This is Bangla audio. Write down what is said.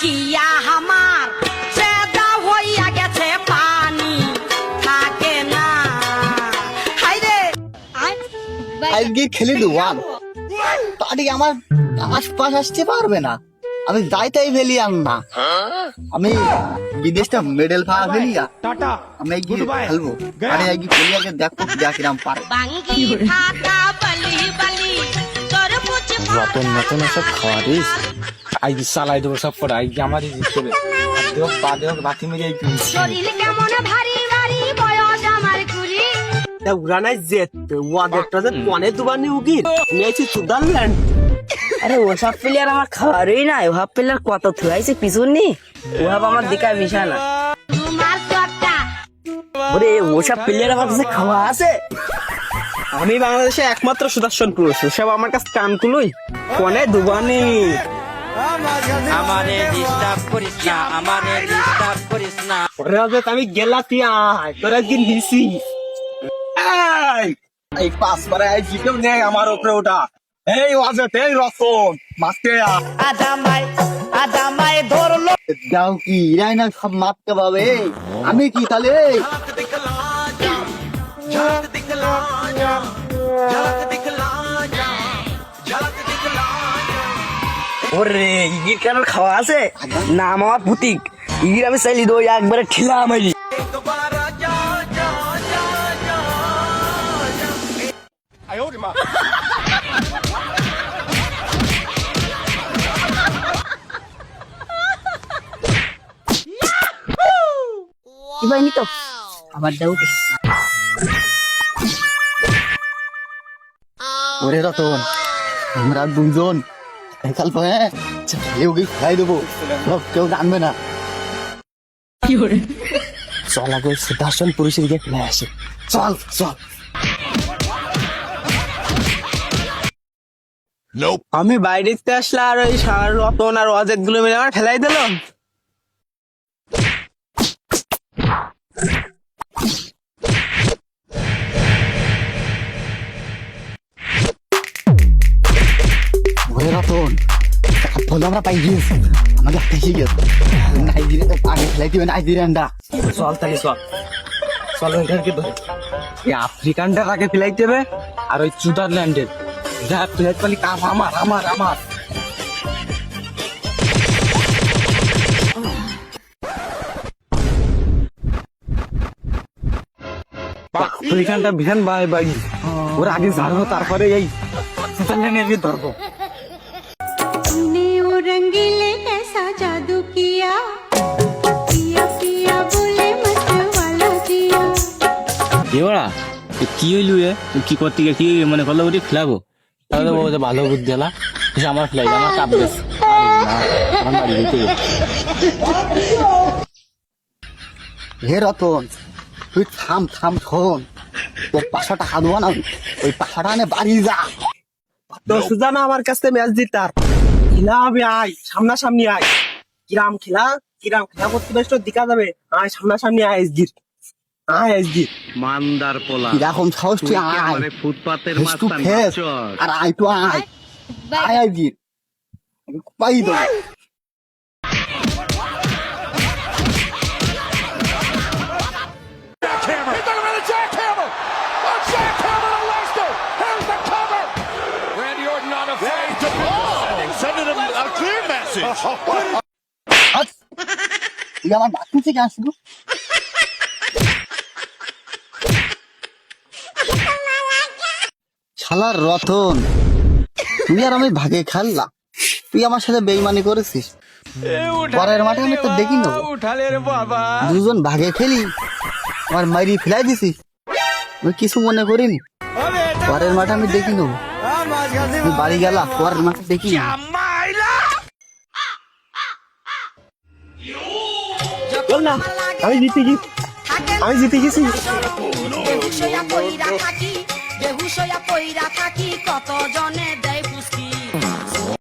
কিয়া আমার চেদা হইয়া গেছে পানি থাকে না। হাইরে। আজকে খেলে দেওয়ান তাড়ি আমার আশপাশ আসতে পারবে না? আমি যাইতেই ফেলি আর না। আমি বিদেশটা মেডেল পাওয়া ফেলি আর टाटा আমি গিয়ে খেলব। আরে আগে প্লেয়ারকে দেখো দেখিরাম পারে। বাঙ্গি খাতা বলি বলি নতুন নতুন সব খাওয়ারিস আই চালাই দেবো সব আই আমারই পা বাকি মেরে আই শরীর কেমন ভারী ভারী বয়স আমার কুড়ি। তা উড়ানায় যেতে ওয়াদেরটা যে কনে দুবার নি উগির নিয়েছি সুদারল্যান্ড। আরে ওসব প্লেয়ার আমার খাওয়ারই প্লেয়ার কত থুয়াইছে পিছন? নি ওসব আমার দিকা মিশা না। ওরে ওসব প্লেয়ার আমার কাছে খাওয়া আছে? আমি বাংলাদেশে একমাত্র সুদর্শন পুরুষ সব আমার কাছে কান তুলুই। কনে দুবানি। আমারে ডিস্টার্ব করিস না আমারে ডিস্টার্ব করিস না। ওরে অজত আমি আয় তোর এই পাস করে নেই আমার উপরে ওটা। এই অজত এই রতন মাস্তে আদামাই আদামাই ধরলো। দাও কি ইরাই না সব মারতে পাবে আমি কি তাহলে? ওরে ইগির কেন খাওয়া আছে? নাম আমার পুতিক। ইগির আমি চাইলি দো একবারে ঠিলা মারি এবার নি তো আমার দাউটে ওরে রতন আমরা দুজন দেখাল পাবে কেউ কি খাই দেবো। সব কেউ জানবে না। চল আগে সুদর্শন পুরুষের দিকে ফেলে আসে। চল চল। আমি বাইরে থেকে আসলে আর ওই সার রতন আর অজেদগুলো মিলে আমার ফেলাই দিল বন্ধু, আমরা পাই গিয়েছি আমাদের ফেসে গেছে। নাইজেরিয়া তো আগে খেলাইতে হবে নাইজেরিয়ানটা চল তাহলে, চল। চল ওইখানকে ধরে। এই আফ্রিকানটার আগে ফেলাইতে হবে? আর ওই সুদারল্যান্ডের যা ফেলাইতে পারলি, কাম আমার আমার আমার। ওইখানটা ভ্যান বাই ভাই ওরা আগে জানব তারপরে এই সুদারল্যান্ডের ধরবো। रंगीले ऐसा जादू किया पिया पिया बोले मत वाला दिया এবারা কি হইলু এ কি করতে গিয়ে কি মানে কল করে খেলাবো তাহলে বলতে ভালো বুদ্ধি হলা সে আমার ফ্লাই আমার কাপ বেশ আমার বাড়ি যেতে হবে। হে রতন তুই থাম থাম শোন তোর পাশাটা হাতবা না ওই পাশাটা আনে বাড়ি যা তো সুজানা আমার কাছে ম্যাচ জিতার খেলা হবে আয়। সামনাসামনি আয়। কিরাম খেলা কিরাম খেলা করতে বেশ দিকা যাবে। আয় সামনাসামনি আয় এসগির। আয় এসগির। মান্দার পোলা। কীরকম সাহস তুই আয়। ফুটপাতের টু আর আয় তো আয়। আয় এসগির। গির পাই দেবো তুই আমার ডাকতেছি কেন শুধু শালার রতন তুই আর আমি ভাগে খেললাম। তুই আমার সাথে বেইমানি করেছিস। পরের মাঠে আমি তো দেখি নেব। দুজন ভাগে খেলি আমার মাইরি ফেলাই দিছিস। আমি কিছু মনে করিনি। পরের মাঠে আমি দেখি নেব। বাড়ি গেলা পরের মাঠে দেখি চল না। আমি জিতে গেছি আমি জিতে গেছি। কত জনে দেয়